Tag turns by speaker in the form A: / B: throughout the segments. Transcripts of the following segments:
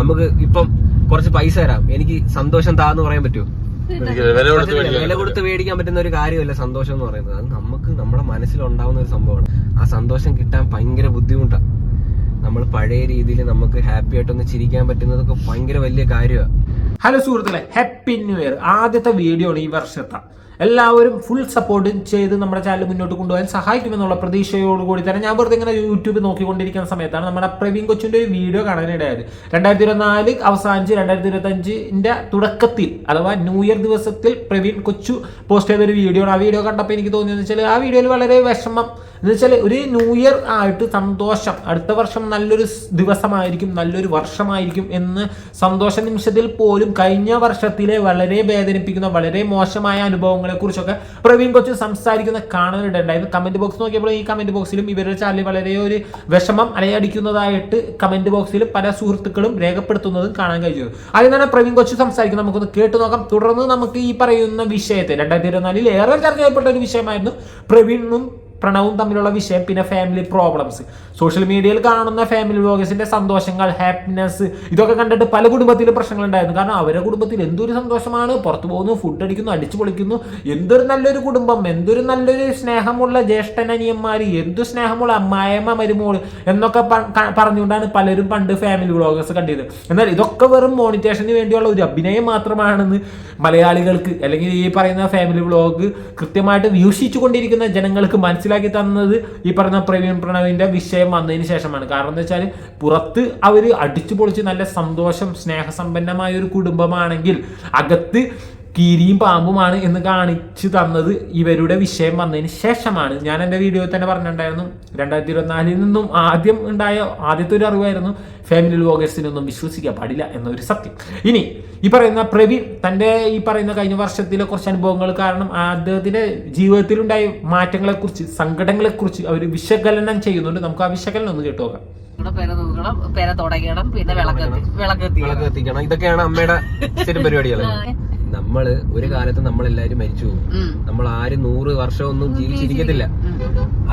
A: നമുക്ക് ഇപ്പം കുറച്ച് പൈസ തരാം. എനിക്ക് സന്തോഷം താന്ന് പറയാൻ പറ്റുമോ?
B: ഒരിക്കലും വില കൊടുത്ത് മേടിക്കാൻ
A: വില കൊടുത്ത് മേടിക്കാൻ പറ്റുന്ന ഒരു കാര്യമല്ല സന്തോഷം എന്ന് പറയുന്നത്. അത് നമുക്ക് നമ്മുടെ മനസ്സിലുണ്ടാവുന്ന ഒരു സംഭവമാണ്. ആ സന്തോഷം കിട്ടാൻ ഭയങ്കര ബുദ്ധിമുട്ടാണ് നമ്മൾ പഴയ രീതിയിൽ നമുക്ക് ഹാപ്പി ആയിട്ടൊന്ന് ചിരിക്കാൻ പറ്റുന്നതൊക്കെ ഭയങ്കര വലിയ കാര്യമാണ്
C: ഹലോ സുഹൃത്തുക്കളെ ഹാപ്പി ന്യൂ ഇയർ ആദ്യത്തെ വീഡിയോ ആണ് ഈ വർഷത്തെ. എല്ലാവരും ഫുൾ സപ്പോർട്ട് ചെയ്ത് നമ്മുടെ ചാനൽ മുന്നോട്ട് കൊണ്ടുപോകാൻ സഹായിക്കുമെന്നുള്ള പ്രതീക്ഷയോടുകൂടി തന്നെ ഞാൻ വെറുതെ ഇങ്ങനെ യൂട്യൂബ് നോക്കിക്കൊണ്ടിരിക്കുന്ന സമയത്താണ് നമ്മുടെ പ്രവീൺ കൊച്ചിന്റെ ഒരു വീഡിയോ കാണാനിടയായത്. രണ്ടായിരത്തി ഇരുപത്തിനാല് അവസാനിച്ച് രണ്ടായിരത്തി ഇരുപത്തഞ്ചിന്റെ തുടക്കത്തിൽ അഥവാ ന്യൂ ഇയർ ദിവസത്തിൽ പ്രവീൺ കൊച്ചു പോസ്റ്റ് ചെയ്തൊരു വീഡിയോ ആണ്. ആ വീഡിയോ കണ്ടപ്പോൾ എനിക്ക് തോന്നിയെന്ന് വെച്ചാൽ ആ വീഡിയോയിൽ വളരെ വിഷമം. എന്ന് വെച്ചാൽ ഒരു ന്യൂ ഇയർ ആയിട്ട് സന്തോഷം. അടുത്ത വർഷം നല്ലൊരു ദിവസമായിരിക്കും നല്ലൊരു വർഷമായിരിക്കും എന്ന് സന്തോഷ നിമിഷത്തിൽ പോലും കഴിഞ്ഞ വർഷത്തിലെ വളരെ വേദനിപ്പിക്കുന്ന വളരെ മോശമായ അനുഭവങ്ങളെ കുറിച്ചൊക്കെ പ്രവീൺ കൊച്ചു സംസാരിക്കുന്ന കാണാനിടണ്ടായിരുന്നു കമന്റ് ബോക്സ് നോക്കിയപ്പോൾ ഈ കമന്റ് ബോക്സിലും ഇവരുടെ ചാനലിൽ വളരെ ഒരു വിഷമം അലയടിക്കുന്നതായിട്ട് കമന്റ് ബോക്സിൽ പല സുഹൃത്തുക്കളും രേഖപ്പെടുത്തുന്നതും കാണാൻ കഴിഞ്ഞു ആദ്യം തന്നെ പ്രവീൺ കൊച്ചു സംസാരിക്കുന്നത് നമുക്കൊന്ന് കേട്ടു നോക്കാം. തുടർന്ന് നമുക്ക് ഈ പറയുന്ന വിഷയത്തെ രണ്ടായിരത്തി ഇരുപത്തിനാലിൽ ഏറെ ചർച്ച ചെയ്യപ്പെട്ട ഒരു വിഷയമായിരുന്നു പ്രവീണും പ്രണവും തമ്മിലുള്ള വിഷയം പിന്നെ ഫാമിലി പ്രോബ്ലംസ് സോഷ്യൽ മീഡിയയിൽ കാണുന്ന ഫാമിലി വ്ലോഗേഴ്സിന്റെ സന്തോഷങ്ങൾ ഹാപ്പിനെസ് ഇതൊക്കെ കണ്ടിട്ട് പല കുടുംബത്തിലും പ്രശ്നങ്ങൾ ഉണ്ടായിരുന്നു കാരണം അവരുടെ കുടുംബത്തിൽ എന്തൊരു സന്തോഷമാണ്? പുറത്തു പോകുന്നു ഫുഡ് അടിക്കുന്നു അടിച്ചു പൊളിക്കുന്നു. എന്തൊരു നല്ലൊരു കുടുംബം എന്തൊരു നല്ലൊരു സ്നേഹമുള്ള ജ്യേഷ്ഠൻ അനിയന്മാർ എന്തു സ്നേഹമുള്ള അമ്മായമ്മ മരുമോൾ എന്നൊക്കെ പറഞ്ഞുകൊണ്ടാണ് പലരും പണ്ട് ഫാമിലി വ്ലോഗേഴ്സ് കണ്ടത്. എന്നാൽ ഇതൊക്കെ വെറും മോണിറ്റേഷന് വേണ്ടിയുള്ള ഒരു അഭിനയം മാത്രമാണെന്ന് മലയാളികൾക്ക് അല്ലെങ്കിൽ ഈ പറയുന്ന ഫാമിലി വ്ലോഗ് കൃത്യമായിട്ട് വീക്ഷിച്ചു കൊണ്ടിരിക്കുന്ന ജനങ്ങൾക്ക് മനസ്സിലാക്കി തന്നത് ഈ പറഞ്ഞ പ്രവീൺ പ്രണവിന്റെ വിഷയം വന്നതിന് ശേഷമാണ്. കാരണം എന്താ വെച്ചാൽ പുറത്ത് അവർ അടിച്ചു പൊളിച്ച് നല്ല സന്തോഷം സ്നേഹസമ്പന്നമായ ഒരു കുടുംബമാണെങ്കിൽ അകത്ത് കീരിയും പാമ്പുമാണ് എന്ന് കാണിച്ചു തന്നത് ഇവരുടെ വിഷയം വന്നതിന് ശേഷമാണ്. ഞാൻ എന്റെ വീഡിയോയിൽ തന്നെ പറഞ്ഞിട്ടുണ്ടായിരുന്നു. രണ്ടായിരത്തി ഇരുപത്തിനാലിൽ നിന്നും ആദ്യം ഉണ്ടായ ആദ്യത്തെ ഒരു അറിവായിരുന്നു ഫാമിലി വ്ലോഗേഴ്സിനൊന്നും വിശ്വസിക്കാൻ പാടില്ല എന്നൊരു സത്യം. ഇനി ഈ പറയുന്ന പ്രവീൺ തന്റെ ഈ പറയുന്ന കഴിഞ്ഞ വർഷത്തിലെ കുറച്ച് അനുഭവങ്ങൾ കാരണം അദ്ദേഹത്തിന്റെ ജീവിതത്തിലുണ്ടായ മാറ്റങ്ങളെക്കുറിച്ച് സങ്കടങ്ങളെക്കുറിച്ച് അവർ വിശകലനം ചെയ്യുന്നുണ്ട്. നമുക്ക് ആ വിശകലനം ഒന്ന് കേട്ടു നോക്കാം.
D: പെര തൂക്കണം പെര തുടയ്ക്കണം പിന്നെ വിളക്ക്
A: വിളക്ക് കത്തിക്കണം ഇതൊക്കെയാണ് അമ്മയുടെ സ്ഥിരം പരിപാടികൾ നമ്മൾ ഒരു കാലത്ത് നമ്മളെല്ലാരും മരിച്ചു പോകും. നമ്മൾ ആരും നൂറ് വർഷമൊന്നും ജീവിച്ചിരിക്കത്തില്ല.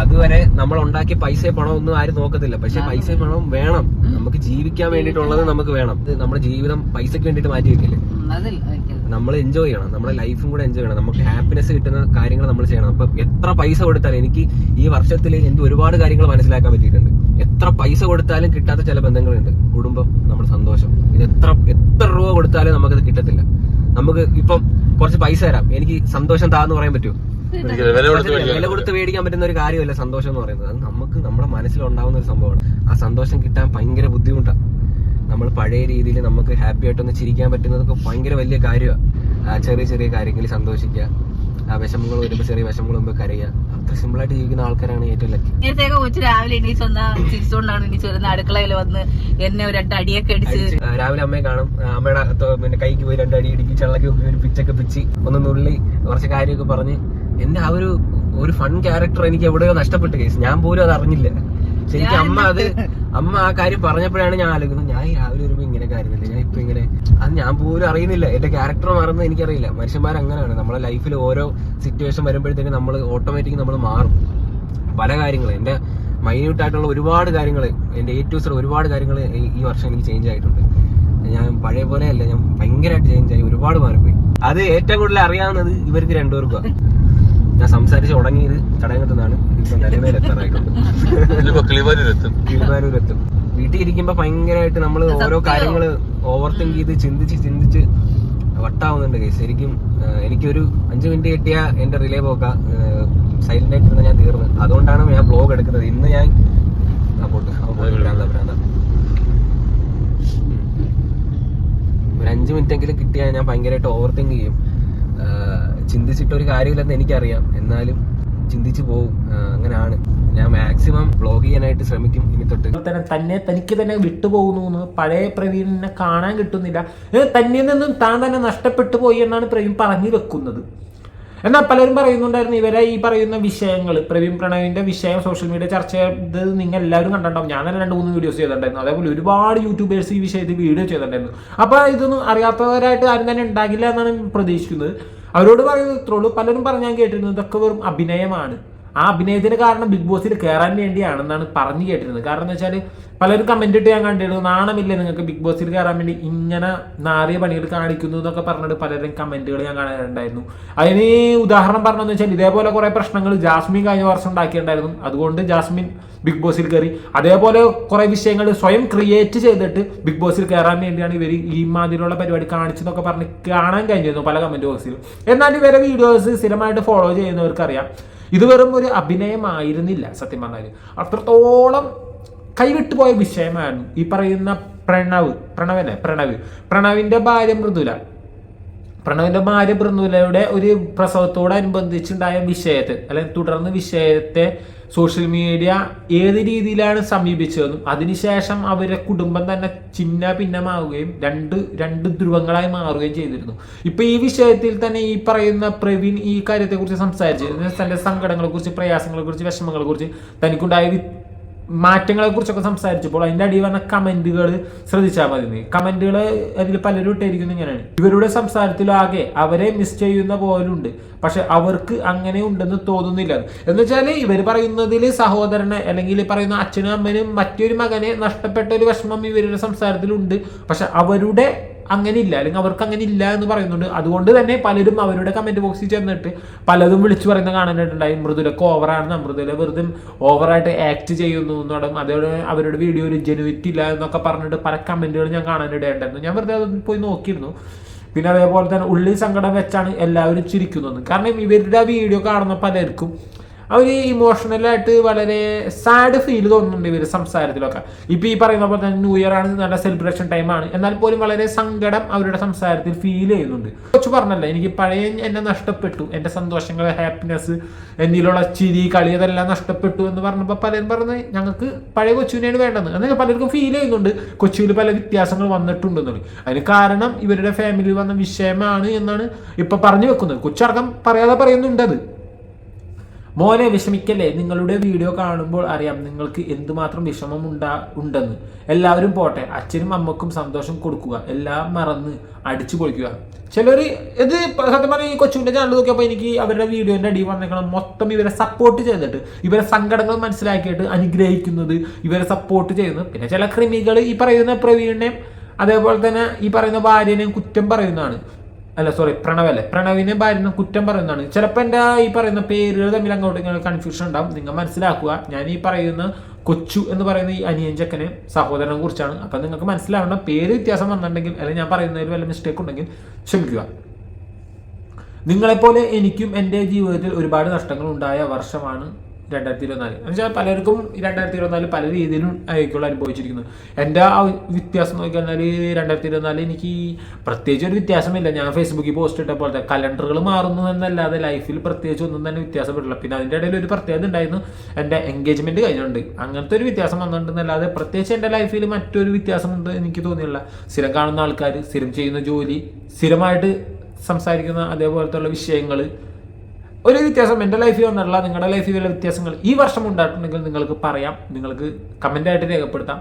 A: അതുവരെ നമ്മൾ ഉണ്ടാക്കിയ പൈസ പണം ഒന്നും ആരും നോക്കത്തില്ല. പക്ഷെ പൈസ പണം വേണം. നമുക്ക് ജീവിക്കാൻ വേണ്ടിയിട്ടുള്ളത് നമുക്ക് വേണം. നമ്മുടെ ജീവിതം പൈസക്ക് വേണ്ടിട്ട് മാറ്റി വെക്കില്ലേ? നമ്മൾ എൻജോയ് ചെയ്യണം. നമ്മുടെ ലൈഫും കൂടെ എൻജോയ് ചെയ്യണം. നമുക്ക് ഹാപ്പിനെസ് കിട്ടുന്ന കാര്യങ്ങൾ നമ്മൾ ചെയ്യണം. അപ്പൊ എത്ര പൈസ കൊടുത്താലും എനിക്ക് ഈ വർഷത്തിൽ എനിക്ക് ഒരുപാട് കാര്യങ്ങൾ മനസ്സിലാക്കാൻ പറ്റിയിട്ടുണ്ട്. എത്ര പൈസ കൊടുത്താലും കിട്ടാത്ത ചില ബന്ധങ്ങളുണ്ട്. കുടുംബം നമ്മുടെ സന്തോഷം. ഇത് എത്ര എത്ര രൂപ കൊടുത്താലും നമുക്കത് കിട്ടത്തില്ല. നമുക്ക് ഇപ്പം കുറച്ച് പൈസ തരാം. എനിക്ക് സന്തോഷം താന്ന് പറയാൻ പറ്റുമോ
B: ഒരിക്കലും വില കൊടുത്ത് മേടിക്കാൻ
A: വില കൊടുത്ത് മേടിക്കാൻ പറ്റുന്ന ഒരു കാര്യമല്ല സന്തോഷം എന്ന് പറയുന്നത്. അത് നമുക്ക് നമ്മുടെ മനസ്സിലുണ്ടാവുന്ന ഒരു സംഭവമാണ്. ആ സന്തോഷം കിട്ടാൻ ഭയങ്കര ബുദ്ധിമുട്ടാണ് നമ്മൾ പഴയ രീതിയിൽ നമുക്ക് ഹാപ്പി ആയിട്ടൊന്ന് ചിരിക്കാൻ പറ്റുന്നതൊക്കെ ഭയങ്കര വലിയ കാര്യമാണ് ചെറിയ ചെറിയ കാര്യങ്ങളിൽ സന്തോഷിക്കുക. ആ വിഷമങ്ങൾ വരുമ്പോൾ ചെറിയ വിഷമങ്ങൾ വരുമ്പോൾ കരയുക. അത്ര സിമ്പിളായിട്ട് ജീവിക്കുന്ന ആൾക്കാരാണ് ഏറ്റവും ലക്കി
D: നേരത്തേക്ക് കൊച്ചു രാവിലെ എണീച്ച് വന്ന ചിരിച്ചുകൊണ്ടാണ് എണീച്ച് വരുന്നത്. അടുക്കളയിൽ വന്ന് എന്നെ ഒരു രണ്ട് അടിയൊക്കെ അടിച്ച്
A: രാവിലെ അമ്മയെ കാണും. അമ്മയുടെ പിന്നെ കൈക്ക് പോയി രണ്ട് അടി ഇടിക്കി ചെള്ളക്ക് പോയി ഒരു പിച്ചൊക്കെ പിച്ചി ഒന്ന് നുള്ളി കുറച്ച് കാര്യമൊക്കെ പറഞ്ഞ്. എന്റെ ആ ഒരു ഒരു ഫൺ ക്യാരക്ടർ എനിക്ക് എവിടെയോ നഷ്ടപ്പെട്ടു കേസ് ഞാൻ പോലും അത് അറിഞ്ഞില്ല. ശരിക്കും അമ്മ അത് അമ്മ ആ കാര്യം പറഞ്ഞപ്പോഴാണ് ഞാൻ ആലോചിക്കുന്നത്. ഞാൻ രാവിലെ വരുമ്പോ ഇങ്ങനെ കാര്യമില്ല. ഞാൻ ഇപ്പൊ ഇങ്ങനെ അത് ഞാൻ പോലും അറിയുന്നില്ല. എന്റെ ക്യാരക്ടർ മാറുന്നത് എനിക്കറിയില്ല. മനുഷ്യന്മാർ അങ്ങനെയാണ്. നമ്മളെ ലൈഫിൽ ഓരോ സിറ്റുവേഷൻ വരുമ്പോഴത്തേക്ക് നമ്മൾ ഓട്ടോമാറ്റിക് നമ്മൾ മാറും. പല കാര്യങ്ങൾ എന്റെ മൈന്യൂട്ട് ആയിട്ടുള്ള ഒരുപാട് കാര്യങ്ങൾ എന്റെ എ ടു സെഡ് ഒരുപാട് കാര്യങ്ങൾ ഈ വർഷം എനിക്ക് ചേഞ്ച് ആയിട്ടുണ്ട്. ഞാൻ പഴയ പോലെ അല്ല ഞാൻ ഭയങ്കരമായിട്ട് ചേഞ്ച് ആയി. ഒരുപാട് മാറിപ്പോയി. അത് ഏറ്റവും കൂടുതൽ അറിയാവുന്നത് ഇവർക്ക് രണ്ടുപേർക്കും ഞാൻ സംസാരിച്ച് തുടങ്ങിയത് ചടങ്ങത്തുനിന്നാണ് ഇപ്പൊ നിലമേലെത്താറായിട്ടുണ്ട്
B: എത്താറായിട്ടുണ്ട്. കിളിമാരിലെത്തും
A: തിരുവാരൂരെത്തും വീട്ടിൽ ഇരിക്കുമ്പോ ഭയങ്കരമായിട്ട് നമ്മൾ ഓരോ കാര്യങ്ങൾ ഓവർ തിങ്ക് ചെയ്ത് ചിന്തിച്ച് ചിന്തിച്ച് വട്ടാവുന്നുണ്ട് കേസ്. ശരിക്കും എനിക്കൊരു അഞ്ചു മിനിറ്റ് കിട്ടിയ എന്റെ റിലേ പോക്ക. സൈലന്റ് ആയിട്ട് ഞാൻ തീർന്നു. അതുകൊണ്ടാണ് ഞാൻ ബ്ലോഗ് എടുക്കുന്നത്. ഇന്ന് ഞാൻ ആ, പോട്ടെ. ഒരു അഞ്ചു മിനിറ്റ് എങ്കിലും കിട്ടിയാൽ ഞാൻ ഭയങ്കരമായിട്ട് ഓവർ തിങ്ക് ചെയ്യും. ചിന്തിച്ചിട്ട് ഒരു കാര്യമില്ലെന്ന് എനിക്കറിയാം. എന്നാലും ചിന്തിച്ചു പോകും അങ്ങനെയാണ് ഞാൻ മാക്സിമം ബ്ലോഗ് ചെയ്യാനായിട്ട് ശ്രമിക്കും ഇനി തൊട്ട്.
C: തന്നെ തന്നെ തനിക്ക് തന്നെ വിട്ടുപോകുന്നു പഴയ പ്രവീണിനെ കാണാൻ കിട്ടുന്നില്ല. തന്നെ നിന്നും താൻ തന്നെ നഷ്ടപ്പെട്ടു പോയി എന്നാണ് പ്രവീൺ പറഞ്ഞു വെക്കുന്നത്. എന്നാൽ പലരും പറയുന്നുണ്ടായിരുന്നു ഇവരെ ഈ പറയുന്ന വിഷയങ്ങൾ പ്രവീൺ പ്രണവിന്റെ വിഷയം സോഷ്യൽ മീഡിയ ചർച്ച ചെയ്തത് നിങ്ങൾ എല്ലാവരും കണ്ടിട്ടുണ്ടാവും. ഞാൻ തന്നെ രണ്ട് മൂന്ന് വീഡിയോസ് ചെയ്തിട്ടുണ്ടായിരുന്നു. അതേപോലെ ഒരുപാട് യൂട്യൂബേഴ്സ് ഈ വിഷയത്തിൽ വീഡിയോ ചെയ്തിട്ടുണ്ടായിരുന്നു. അപ്പോൾ ഇതൊന്നും അറിയാത്തവരായിട്ട് ആരും തന്നെ ഉണ്ടാകില്ല എന്നാണ് പ്രതീക്ഷിക്കുന്നത്. അവരോട് പറയുന്നത് ഇത്രേ ഉള്ളൂ. പലരും പറഞ്ഞാൽ കേട്ടിരുന്നത് കേട്ടിരുന്നു ഇതൊക്കെ വെറും അഭിനയമാണ്. ആ അഭിനയത്തിന് കാരണം ബിഗ് ബോസിൽ കയറാൻ വേണ്ടിയാണെന്നാണ് പറഞ്ഞു കേട്ടിരുന്നത്. കാരണം എന്ന് വെച്ചാൽ പലരും കമന്റ് ഇട്ട് ഞാൻ കണ്ടിരുന്നു നാണമില്ലേ നിങ്ങൾക്ക് ബിഗ് ബോസിൽ കയറാൻ വേണ്ടി ഇങ്ങനെ നാറിയ പണികൾ കാണിക്കുന്നു എന്നൊക്കെ പറഞ്ഞിട്ട് പലരും കമന്റുകൾ ഞാൻ കാണാനുണ്ടായിരുന്നു അതിന് ഉദാഹരണം പറഞ്ഞതെന്ന് വെച്ചാൽ ഇതേപോലെ കുറേ പ്രശ്നങ്ങൾ ജാസ്മിൻ കഴിഞ്ഞ വർഷം ഉണ്ടാക്കിയിട്ടുണ്ടായിരുന്നു. അതുകൊണ്ട് ജാസ്മിൻ ബിഗ് ബോസിൽ കയറി അതേപോലെ കുറേ വിഷയങ്ങൾ സ്വയം ക്രിയേറ്റ് ചെയ്തിട്ട് ബിഗ് ബോസിൽ കയറാൻ വേണ്ടിയാണ് ഇവർ ഈ മാതിരിയുള്ള പരിപാടി കാണിച്ചെന്നൊക്കെ പറഞ്ഞ് കാണാൻ കഴിഞ്ഞിരുന്നു പല കമന്റ് ബോക്സിലും എന്നാൽ ഇവരെ വീഡിയോസ് സ്ഥിരമായിട്ട് ഫോളോ ചെയ്യുന്നവർക്കറിയാം. ഇത് വെറും ഒരു അഭിനയമായിരുന്നില്ല സത്യം പറഞ്ഞാൽ. അത്രത്തോളം കൈവിട്ടു പോയ വിഷയമായിരുന്നു ഈ പറയുന്ന പ്രണവ്. പ്രണവനെ പ്രണവ്. പ്രണവിന്റെ ഭാര്യ മൃദുല. പ്രണവിന്റെ ഭാര്യ മൃദുലയുടെ ഒരു പ്രസവത്തോടനുബന്ധിച്ചുണ്ടായ വിഷയത്തെ അല്ലെങ്കിൽ തുടർന്ന് വിഷയത്തെ സോഷ്യൽ മീഡിയ ഏത് രീതിയിലാണ് സമീപിച്ചതെന്നും അതിനുശേഷം അവരുടെ കുടുംബം തന്നെ ചിന്ന ഭിന്നമാവുകയും രണ്ട് രണ്ട് ധ്രുവങ്ങളായി മാറുകയും ചെയ്തിരുന്നു. ഇപ്പൊ ഈ വിഷയത്തിൽ തന്നെ ഈ പറയുന്ന പ്രവീൺ ഈ കാര്യത്തെക്കുറിച്ച് സംസാരിച്ചു തന്റെ കുറിച്ച് വിഷമങ്ങളെ കുറിച്ച് തനിക്കുണ്ടായ മാറ്റങ്ങളെ കുറിച്ചൊക്കെ സംസാരിച്ചപ്പോൾ അതിന്റെ അടിയിൽ വന്ന കമന്റുകൾ ശ്രദ്ധിച്ചാൽ മതി കമന്റുകൾ അതിൽ പലരും ഇട്ടിരിക്കുന്നത് ഇങ്ങനെയാണ്. ഇവരുടെ സംസാരത്തിലാകെ അവരെ മിസ് ചെയ്യുന്ന പോലുണ്ട് പക്ഷെ അവർക്ക് അങ്ങനെ ഉണ്ടെന്ന് തോന്നുന്നില്ല. എന്ന് വെച്ചാൽ ഇവർ പറയുന്നതിൽ സഹോദരനെ അല്ലെങ്കിൽ പറയുന്ന അച്ഛനും അമ്മനും മറ്റൊരു മകനെ നഷ്ടപ്പെട്ട ഒരു വിഷമം ഇവരുടെ സംസാരത്തിലുണ്ട് പക്ഷെ അവരുടെ അങ്ങനെ ഇല്ല അല്ലെങ്കിൽ അവർക്ക് അങ്ങനെ ഇല്ല എന്ന് പറയുന്നുണ്ട്. അതുകൊണ്ട് തന്നെ പലരും അവരുടെ കമന്റ് ബോക്സിൽ ചെന്നിട്ട് പലതും വിളിച്ചു പറയുന്ന കാണാനായിട്ടുണ്ടായി. മൃദുലക്ക് ഓവറാണ് മൃദുല വെറുതെ ഓവറായിട്ട് ആക്ട് ചെയ്യുന്നു എന്നോടും അതോടെ അവരുടെ വീഡിയോ ഒരു ജെനുവിറ്റി ഇല്ല എന്നൊക്കെ പറഞ്ഞിട്ട് പല കമന്റുകൾ ഞാൻ കാണാനിടയുണ്ടായിരുന്നു. ഞാൻ വെറുതെ അത് പോയി നോക്കിയിരുന്നു. പിന്നെ അതേപോലെ തന്നെ ഉള്ളിൽ സങ്കടം വെച്ചാണ് എല്ലാവരും ചിരിക്കുന്നത് കാരണം ഇവരുടെ ആ വീഡിയോ കാണുന്ന പലർക്കും അവർ ഇമോഷണലായിട്ട് വളരെ സാഡ് ഫീൽ തോന്നുന്നുണ്ട് ഇവർ സംസാരത്തിലൊക്കെ. ഇപ്പൊ ഈ പറയുന്ന പോലെ തന്നെ ന്യൂ ഇയർ ആണ് നല്ല സെലിബ്രേഷൻ ടൈമാണ് എന്നാൽ പോലും വളരെ സങ്കടം അവരുടെ സംസാരത്തിൽ ഫീൽ ചെയ്യുന്നുണ്ട്. കൊച്ചു പറഞ്ഞല്ലോ എനിക്ക് പഴയ എന്നെ നഷ്ടപ്പെട്ടു എന്റെ സന്തോഷങ്ങൾ ഹാപ്പിനെസ് എന്നിലുള്ള ചിരി കളി അതെല്ലാം നഷ്ടപ്പെട്ടു എന്ന് പറഞ്ഞപ്പോൾ പലരും പറഞ്ഞ് ഞങ്ങൾക്ക് പഴയ കൊച്ചുവിനെയാണ് വേണ്ടത് എന്നാൽ പലർക്കും ഫീൽ ചെയ്യുന്നുണ്ട്. കൊച്ചിയിൽ പല വ്യത്യാസങ്ങൾ വന്നിട്ടുണ്ടെന്നുള്ളത് അതിന് കാരണം ഇവരുടെ ഫാമിലിയിൽ വന്ന വിഷയമാണ് എന്നാണ് ഇപ്പൊ പറഞ്ഞു വെക്കുന്നത്. കൊച്ചടക്കം പറയാതെ പറയുന്നുണ്ട് അത് മോനെ വിഷമിക്കല്ലേ? നിങ്ങളുടെ വീഡിയോ കാണുമ്പോൾ അറിയാം നിങ്ങൾക്ക് എന്തുമാത്രം വിഷമം ഉണ്ടാ ഉണ്ടെന്ന്. എല്ലാവരും പോട്ടെ. അച്ഛനും അമ്മക്കും സന്തോഷം കൊടുക്കുക. എല്ലാം മറന്ന് അടിച്ചു പൊളിക്കുക. ചിലർ ഇത് സത്യം പറഞ്ഞാൽ ഈ കൊച്ചുവിന്റെ ചാനൽ നോക്കിയപ്പോൾ എനിക്ക് അവരുടെ വീഡിയോന്റെ അടി വന്നേക്കണം. മൊത്തം ഇവരെ സപ്പോർട്ട് ചെയ്തിട്ട് ഇവരെ സങ്കടങ്ങൾ മനസ്സിലാക്കിയിട്ട് അനുഗ്രഹിക്കുന്നത് ഇവരെ സപ്പോർട്ട് ചെയ്യുന്നു. പിന്നെ ചില ക്രിമികൾ ഈ പറയുന്ന പ്രവീണിനെയും അതേപോലെ തന്നെ ഈ പറയുന്ന ഭാര്യനെയും കുറ്റം പറയുന്നതാണ്. അല്ല സോറി പ്രണവ് അല്ലേ പ്രണവിനെ ഭാര്യ കുറ്റം പറയുന്നതാണ്. ചിലപ്പോൾ എന്റെ ഈ പറയുന്ന പേരുകൾ തമ്മിൽ അങ്ങോട്ട് ഇങ്ങനെ കൺഫ്യൂഷൻ ഉണ്ടാവും. നിങ്ങൾ മനസ്സിലാക്കുക ഞാൻ ഈ പറയുന്ന കൊച്ചു എന്ന് പറയുന്ന ഈ അനിയൻ ചെക്കനെ സഹോദരനെ കുറിച്ചാണ്. അപ്പം നിങ്ങൾക്ക് മനസ്സിലാവേണ്ട പേര് വ്യത്യാസം വന്നിട്ടുണ്ടെങ്കിൽ അല്ലെങ്കിൽ ഞാൻ പറയുന്നതിൽ വല്ല മിസ്റ്റേക്ക് ഉണ്ടെങ്കിൽ ക്ഷമിക്കുക. നിങ്ങളെപ്പോലെ എനിക്കും എന്റെ ജീവിതത്തിൽ ഒരുപാട് നഷ്ടങ്ങൾ ഉണ്ടായ വർഷമാണ് രണ്ടായിരത്തി ഇരുപത്തിനാല് എന്ന് വെച്ചാൽ പലർക്കും രണ്ടായിരത്തി ഇരുപത്തിനാല് പല രീതിയിലും ആയിരിക്കുള്ള അനുഭവിച്ചിരിക്കുന്നത്. എന്റെ ആ വ്യത്യാസം നോക്കിക്കഴിഞ്ഞാൽ രണ്ടായിരത്തി ഇരുപത്തിനാല് എനിക്ക് പ്രത്യേകിച്ച് ഒരു വ്യത്യാസമില്ല. ഞാൻ ഫേസ്ബുക്കിൽ പോസ്റ്റ് ഇട്ട പോലത്തെ കലണ്ടറുകൾ മാറുന്നു എന്നല്ലാതെ ലൈഫിൽ പ്രത്യേകിച്ച് ഒന്നും തന്നെ വ്യത്യാസപ്പെട്ടില്ല പിന്നെ അതിന്റെ ഇടയിൽ ഒരു പ്രത്യേകത ഉണ്ടായിരുന്നു. എന്റെ എൻഗേജ്മെന്റ് കഴിഞ്ഞുണ്ട് അങ്ങനത്തെ ഒരു വ്യത്യാസം വന്നിട്ടുണ്ടെന്നല്ലാതെ പ്രത്യേകിച്ച് എന്റെ ലൈഫിൽ മറ്റൊരു വ്യത്യാസമുണ്ട് എനിക്ക് തോന്നിയില്ല. സ്ഥിരം കാണുന്ന ആൾക്കാർ സ്ഥിരം ചെയ്യുന്ന ജോലി സ്ഥിരമായിട്ട് സംസാരിക്കുന്ന അതേപോലത്തെ ഉള്ള വിഷയങ്ങൾ ഒരു വ്യത്യാസം എന്റെ ലൈഫിൽ വന്നിട്ടുള്ള നിങ്ങളുടെ വല്ല വ്യത്യാസങ്ങൾ ഈ വർഷം ഉണ്ടായിട്ടുണ്ടെങ്കിൽ നിങ്ങൾക്ക് പറയാം നിങ്ങൾക്ക് കമന്റ് ആയിട്ട് രേഖപ്പെടുത്താം.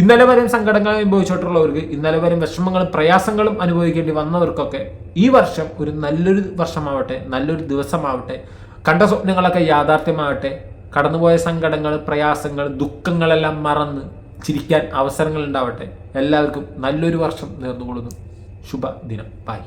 C: ഇന്നലെ വരെയും സങ്കടങ്ങൾ അനുഭവിച്ചിട്ടുള്ളവർക്ക് ഇന്നലെ വരെയും വിഷമങ്ങളും പ്രയാസങ്ങളും അനുഭവിക്കേണ്ടി വന്നവർക്കൊക്കെ ഈ വർഷം ഒരു നല്ലൊരു വർഷമാവട്ടെ നല്ലൊരു ദിവസമാവട്ടെ കണ്ട സ്വപ്നങ്ങളൊക്കെ യാഥാർത്ഥ്യമാവട്ടെ കടന്നുപോയ സങ്കടങ്ങൾ പ്രയാസങ്ങൾ ദുഃഖങ്ങളെല്ലാം മറന്ന് ചിരിക്കാൻ അവസരങ്ങൾ ഉണ്ടാവട്ടെ. എല്ലാവർക്കും നല്ലൊരു വർഷം നേർന്നുകൊള്ളുന്നു. ശുഭദിനം. ബൈ